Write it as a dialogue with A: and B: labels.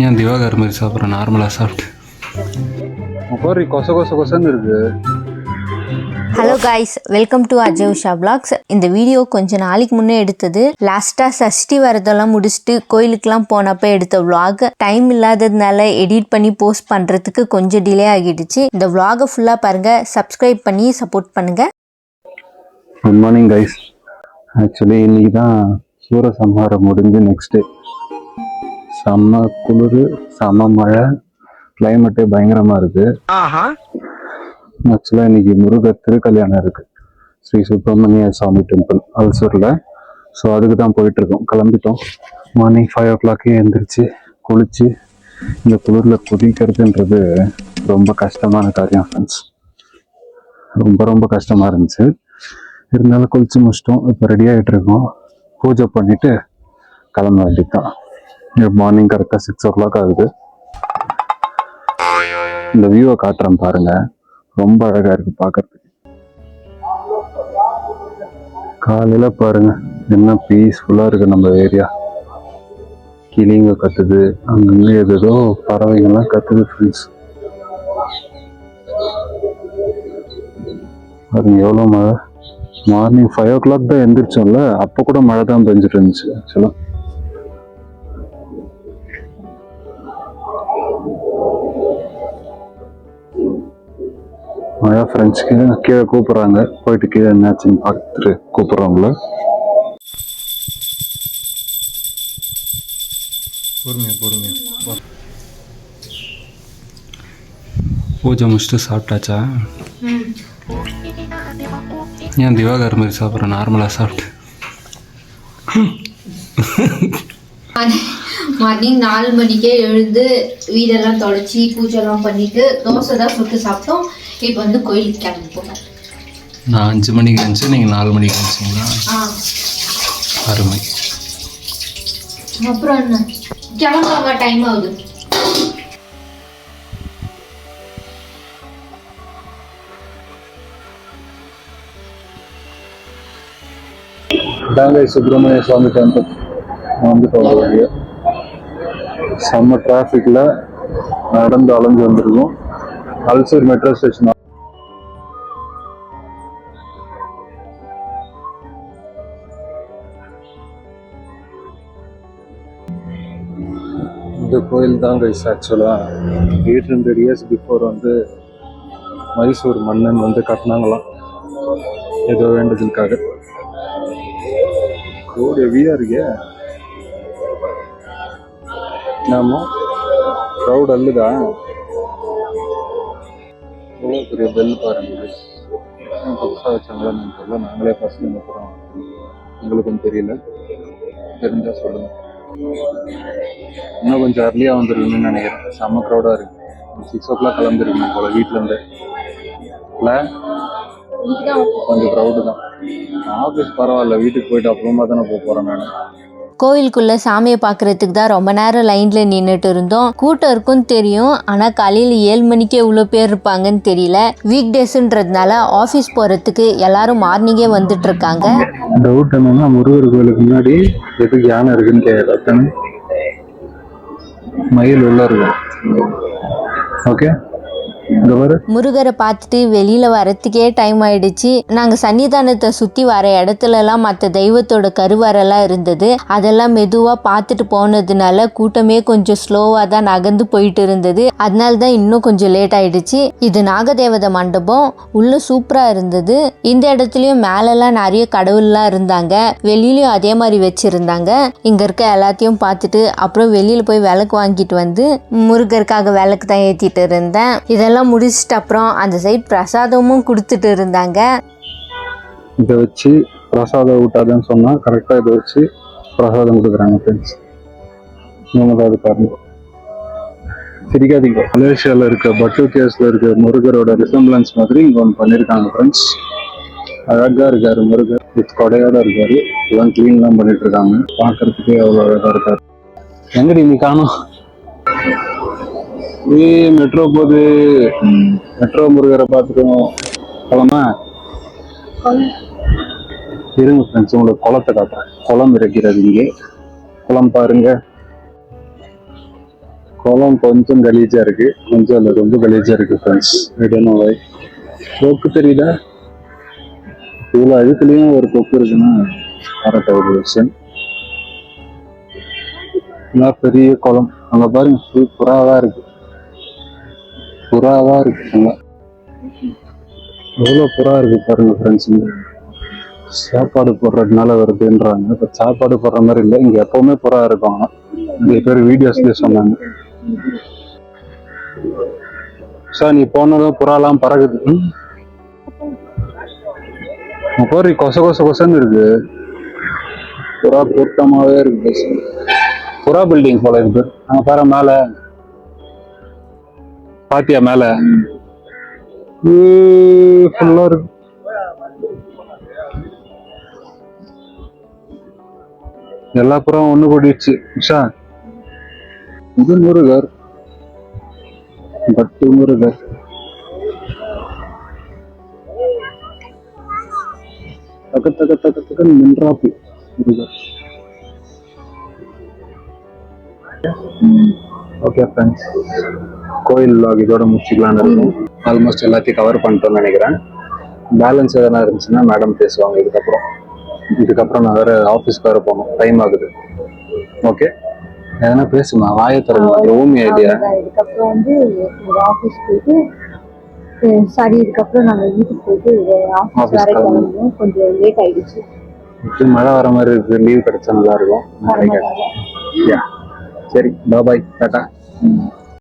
A: ஏன் திவாகர் மாதிரி சாப்பிட்றேன் நார்மலாக சாப்பிட்டு?
B: பாரு கொச கொச கொசன்னு இருக்கு.
C: Hello guys welcome to Ajay Usha blogs இந்த வீடியோ கொஞ்ச நாளைக்கு முன்னே எடுத்தது. லாஸ்ட்டாக சஷ்டி வரதெல்லாம் முடிச்சுட்டு கோயிலுக்கெலாம் போனப்போ எடுத்த vlog. டைம் இல்லாததுனால எடிட் பண்ணி போஸ்ட் பண்ணுறதுக்கு கொஞ்சம் டிலே ஆகிடுச்சு. இந்த vlog-அ ஃபுல்லாக பாருங்கள் சப்ஸ்கிரைப் பண்ணி சப்போர்ட் பண்ணுங்கள்
B: குட் மார்னிங் கைஸ் ஆக்சுவலி இன்னைக்கு தான் சூரசம்ஹாரம் முடிஞ்சு நெக்ஸ்ட் டே செம்ம குளிர் செம்ம மழை. கிளைமேட்டே பயங்கரமா இருக்கு. ஆக்சுவலாக இன்னைக்கு முருகர் திருக்கல்யாணம் இருக்கு. ஸ்ரீ சுப்பிரமணிய சுவாமி டெம்பிள் அல்சூரில். ஸோ அதுக்கு தான் போயிட்டு இருக்கோம் கிளம்பிட்டோம். மார்னிங் ஃபைவ் ஓ கிளாக்கே எழுந்திரிச்சு குளிச்சு இந்த குளிரில் குதிக்கிறதுன்றது ரொம்ப கஷ்டமான காரியம் ஃப்ரெண்ட்ஸ் ரொம்ப ரொம்ப கஷ்டமா இருந்துச்சு. இருந்தாலும் குளிச்சு முடிச்சிட்டோம். இப்போ ரெடி ஆகிட்டு இருக்கோம் பூஜை பண்ணிட்டு கிளம்ப வேண்டியதுதான். மார்னிங் கரெக்டாக சிக்ஸ் ஓ கிளாக் ஆகுது. இந்த வியூவை காட்டுறேன் பாருங்க. ரொம்ப அழகா இருக்கு பார்க்கறதுக்கு காலையில பாருங்க. என்ன பீஸ்ஃபுல்லா இருக்கு நம்ம ஏரியா கிளிங்க கத்துது. அங்கங்க ஏதேதோ பறவைகள்லாம் கத்துது ஃப்ரெண்ட்ஸ் பாருங்க எவ்வளோ மழை. மார்னிங் ஃபைவ் ஓ கிளாக் தான் எந்திரிச்சோம்ல. அப்போ கூட மழை தான் பெஞ்சிட்டு இருந்துச்சு ஆக்சுவலாக மழை ஃப்ரெண்ட்ஸ் கீழே கீழே கூப்பிட்றாங்க. போயிட்டு கீழே என்னாச்சுன்னு பார்த்துட்டு கூப்பிட்றவங்கள
A: பொறுமையா பொறுமையா. பூஜை முடிச்சுட்டு சாப்பிட்டாச்சா? ஏன் திவாகர் மாதிரி சாப்பிட்றேன் நார்மலாக சாப்பிட்டு.
D: மார்னிங் நாலு மணிக்கே எழுந்து வீடெல்லாம் தொடச்சி பூஜைலாம் பண்ணிட்டு தோசை தான் சுட்டு சாப்பிட்டோம். இப்போ வந்து கோயிலுக்கு கிளம்பி போகிறேன்
A: நான் அஞ்சு மணிக்கு இருந்துச்சு நீங்கள் நாலு மணிக்கு இருந்துச்சிங்களா
D: ஆ.
A: அருமை.
D: அப்புறம் என்ன? கிளம்புறாங்க டைம் ஆகுது.
B: தாங்கை சுப்பிரமணிய சுவாமி டெம்பிள் வந்துட்டோம் வெளியே செம்ம டிராஃபிக்கில் நடந்து அலைஞ்சு வந்திருக்கோம். அல்சூர் மெட்ரோ ஸ்டேஷன் இந்த கோயில் தான் கைஸ் ஆக்சுவலாக எயிட் ஹண்ட்ரட் இயர்ஸ் பிஃபோர் வந்து மைசூர் மன்னன் வந்து கட்டினாங்களாம். ஏதோ வேண்டதுக்காக ரோடு ஹெவியாக இருக்கே நாம க்ரௌட் அல்லுதா எவ்வளோ பெரிய பெல் பாருங்க. புதுசாக வச்சாங்களான்னு தெரியல. நாங்களே ஃபஸ்ட்டு போகிறோம் உங்களுக்கும் தெரியல. தெரிஞ்சா சொல்லுங்க. இன்னும் கொஞ்சம் அர்லியாக வந்துருக்கணும்னு நினைக்கிறேன். செம்ம க்ரௌடாக இருக்கு. சிக்ஸ் ஓ கிளாக் கிளம்பிருக்கணும் போல வீட்டிலேருந்து இல்லை? கொஞ்சம் க்ரௌடு தான். ஆஃபீஸ் பரவாயில்ல. வீட்டுக்கு போயிட்டு அப்புறமா தானே போக போகிறேன் நான்.
C: கோயிலுக்குள்ளே சாமியை பார்க்கறதுக்கு தான் ரொம்ப நேரம் லைனில் நின்றுட்டு இருந்தோம். கூட்டம் இருக்கும்னு தெரியும். ஆனால் காலையில் ஏழு மணிக்கே இவ்வளோ பேர் இருப்பாங்கன்னு தெரியல. வீக் டேஸ்ன்றதுனால ஆஃபீஸ் போகிறதுக்கு எல்லாரும் மார்னிங்கே வந்துட்டு இருக்காங்க.
B: டவுட் என்னன்னா முருகர் கோயிலுக்கு முன்னாடி எதுக்கு யானை இருக்குன்னு கேட்கல மயில் உள்ள இருக்கும். ஓகே
C: முருகரை பார்த்துட்டு வெளியில் வரத்துக்கே டைம் ஆயிடுச்சு. நாங்கள் சன்னிதானத்தை சுற்றி வர இடத்துலலாம் மற்ற தெய்வத்தோட கருவறெல்லாம் இருந்தது. அதெல்லாம் மெதுவாக பார்த்துட்டு போனதுனால கூட்டமே கொஞ்சம் ஸ்லோவாக தான் நகர்ந்து போயிட்டு இருந்தது. அதனால தான் இன்னும் கொஞ்சம் லேட் ஆயிடுச்சு. இது நாகதேவத மண்டபம். உள்ள சூப்பராக இருந்தது. இந்த இடத்துலையும் மேலெல்லாம் நிறைய கடவுள்லாம் இருந்தாங்க. வெளியிலயும் அதே மாதிரி வச்சுருந்தாங்க. இங்கே இருக்க எல்லாத்தையும் பார்த்துட்டு அப்புறம் வெளியில் போய் விளக்கு வாங்கிட்டு வந்து முருகருக்காக விளக்கு தான் ஏற்றிட்டு இருந்தேன். இதெல்லாம் முடிச்சிட்டு அப்புறம் அந்த சைட் பிரசாதமும் கொடுத்துட்டு இருந்தாங்க.
B: இதை வச்சு பிரசாதம் ஊட்டாதுன்னு சொன்னா கரெக்டா இதை வச்சு பிரசாதம் கொடுக்குறாங்க ஃப்ரெண்ட்ஸ் இவங்க தான் அது சிரிக்காதீங்க. மலேசியாவில் இருக்க பட்டு கேஸில் இருக்க முருகரோட ரிசம்பிளன்ஸ் மாதிரி இங்கே ஒன்று பண்ணியிருக்காங்க ஃப்ரெண்ட்ஸ் அழகா இருக்காரு முருகர். வித் கொடையோட இருக்காரு. இதெல்லாம் கிளீன்லாம் பண்ணிட்டு இருக்காங்க. பார்க்கறதுக்கே அவ்வளோ அழகாக இருக்காரு. எங்கடி நீ காணோம்? ஏ மெட்ரோ போகுது மெட்ரோ முருகரை பார்த்துக்கணும். போலாமா இருங்க ஃப்ரெண்ட்ஸ் உங்களுக்கு குளத்தை காட்டுறேன். குளம் இருக்கிறது இங்கே. குளம் பாருங்க. குளம் கொஞ்சம் கலீஜா இருக்கு. கொஞ்சம் இல்லை ரொம்ப கலீஜா இருக்கு ஃப்ரெண்ட்ஸ் விடணும் வை போக்கு தெரியுதா? இவ்வளோ இதுக்குள்ளேயும் ஒரு கொக்கு இருக்குன்னா கரெக்ட் ஒரு விஷயம் பெரிய குளம். அங்கே பாருங்க சூப்பராக தான் இருக்கு. புறாவா இருக்கு எவ்வளோ புறா இருக்கு பாருங்க ஃப்ரெண்ட்ஸ் சாப்பாடு போடுறதுனால வருதுன்றாங்க. இப்போ சாப்பாடு போடுற மாதிரி இல்லை இங்கே எப்பவுமே புறா இருக்கும் நிறைய பேர் வீடியோஸ்லேயே சொன்னாங்க. சார் நீ போனதும் புறாலாம் பறகுது ம். கொச கொச கொசன்னு இருக்கு. புறா கூட்டமாவே இருக்கு. புறா பில்டிங் போல இருக்கு. அங்க பாரு மேலே பாத்தியா மேல? ஃபுல்லா இருக்கு. எல்லா புறம் ஒண்ணு கூடிடுச்சு. உஷா. இது முருகர். பட்டு முருகர். தக்க தக்க தக்க தக்க நின்றாப்பு முருகர். ஓகே ஃப்ரெண்ட்ஸ் கோயில் vlog இதோட முடிச்சுக்கலாம்னு இருக்கும். ஆல்மோஸ்ட் எல்லாத்தையும் கவர் பண்ணிட்டோம்னு நினைக்கிறேன். பேலன்ஸ் எதனா இருந்துச்சுன்னா மேடம் பேசுவாங்க இதுக்கப்புறம். இதுக்கப்புறம் நான் வேற ஆஃபீஸ்க்கு வேற போகணும். டைம் ஆகுது. ஓகே எதனா பேசுமா? வாயை திறங்க ஊமி ஐடியா.
E: இதுக்கப்புறம் வந்து ஆஃபீஸ் போயிட்டு சாரி இதுக்கப்புறம் நாங்க வீட்டுக்கு போயிட்டு ஆஃபீஸ் வர
B: கிளம்பணும்.
E: கொஞ்சம் லேட் ஆயிடுச்சு.
B: இப்படி மழை வர மாதிரி இருக்கு. லீவ் கிடைச்சா நல்லா இருக்கும். சரி பாய் டாட்டா